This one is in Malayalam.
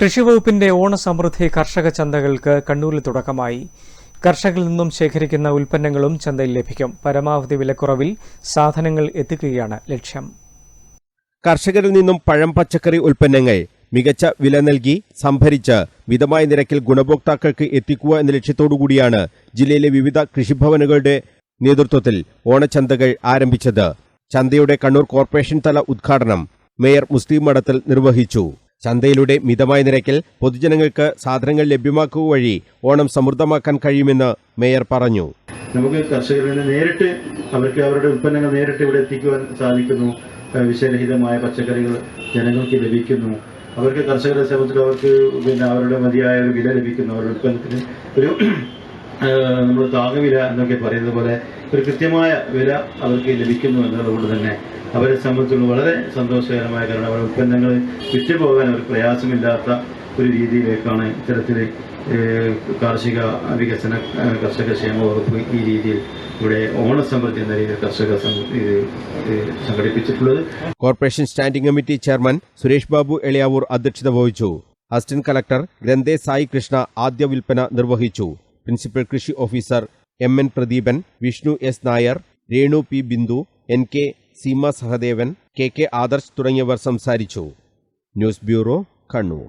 കൃഷിവകുപ്പിന്റെ ഓണസമൃദ്ധി കർഷക ചന്തകൾക്ക് കണ്ണൂരിൽ തുടക്കമായി. കർഷകരിൽ നിന്നും ശേഖരിക്കുന്ന ഉൽപ്പന്നങ്ങളും ചന്തയിൽ ലഭിക്കും. പരമാവധി വിലക്കുറവിൽ സാധനങ്ങൾ എത്തിക്കുകയാണ് ലക്ഷ്യം. കർഷകരിൽ നിന്നും പഴം പച്ചക്കറി ഉൽപ്പന്നങ്ങൾ മികച്ച വില നൽകി സംഭരിച്ച് മിതമായ നിരക്കിൽ ഗുണഭോക്താക്കൾക്ക് എത്തിക്കുക എന്ന ലക്ഷ്യത്തോടുകൂടിയാണ് ജില്ലയിലെ വിവിധ കൃഷിഭവനുകളുടെ നേതൃത്വത്തിൽ ഓണച്ചന്തകൾ ആരംഭിച്ചത്. ചന്തയുടെ കണ്ണൂർ കോർപ്പറേഷൻ തല ഉദ്ഘാടനം മേയർ മുസ്ലിം മഠത്തിൽ നിർവഹിച്ചു. ചന്തയിലൂടെ മിതമായ നിരക്കിൽ പൊതുജനങ്ങൾക്ക് സാധനങ്ങൾ ലഭ്യമാക്കുക വഴി ഓണം സമൃദ്ധമാക്കാൻ കഴിയുമെന്ന് മേയർ പറഞ്ഞു. നമുക്ക് കർഷകരിൽ നിന്ന് നേരിട്ട് അവർക്ക് അവരുടെ ഉൽപ്പന്നങ്ങൾ നേരിട്ട് ഇവിടെ എത്തിക്കുവാൻ സാധിക്കുന്നു. വിഷരഹിതമായ പച്ചക്കറികൾ ജനങ്ങൾക്ക് ലഭിക്കുന്നു. അവർക്ക് കർഷകരെ സംബന്ധിച്ച് അവർക്ക് പിന്നെ അവരുടെ മതിയായ ഒരു വില ലഭിക്കുന്നു. അവരുടെ ഉൽപ്പന്നത്തിന് ഒരു നമ്മൾ താങ്ങുവില എന്നൊക്കെ പറയുന്നത് പോലെ ഒരു കൃത്യമായ വില അവർക്ക് ലഭിക്കുന്നു എന്നതുകൊണ്ട് തന്നെ അവരെ സംബന്ധിച്ചുള്ള വളരെ സന്തോഷകരമായ കാരണം അവരുടെ ഉൽപ്പന്നങ്ങൾ വിറ്റുപോകാൻ ഒരു പ്രയാസമില്ലാത്ത ഒരു രീതിയിലേക്കാണ് ഇത്തരത്തിൽ കാർഷിക വികസന കർഷക ക്ഷേമ വകുപ്പ് ഈ രീതിയിൽ ഇവിടെ ഓണസമൃദ്ധി എന്ന രീതിയിൽ കർഷക സംഘടിപ്പിച്ചിട്ടുള്ളത്. Corporation standing committee chairman Suresh Babu Elayavoor അധ്യക്ഷത വഹിച്ചു. അസിസ്റ്റന്റ് കളക്ടർ ഗ്രന്ഥേ സായി കൃഷ്ണ ആദ്യ വിൽപ്പന നിർവഹിച്ചു. പ്രിൻസിപ്പൽ കൃഷി officer M N Pradeepan Vishnu S Nair Renu P Bindu N K Seema Sahadevan K K Adarsh തുടങ്ങിയവർ സംസാരിച്ചു. News bureau Kannur.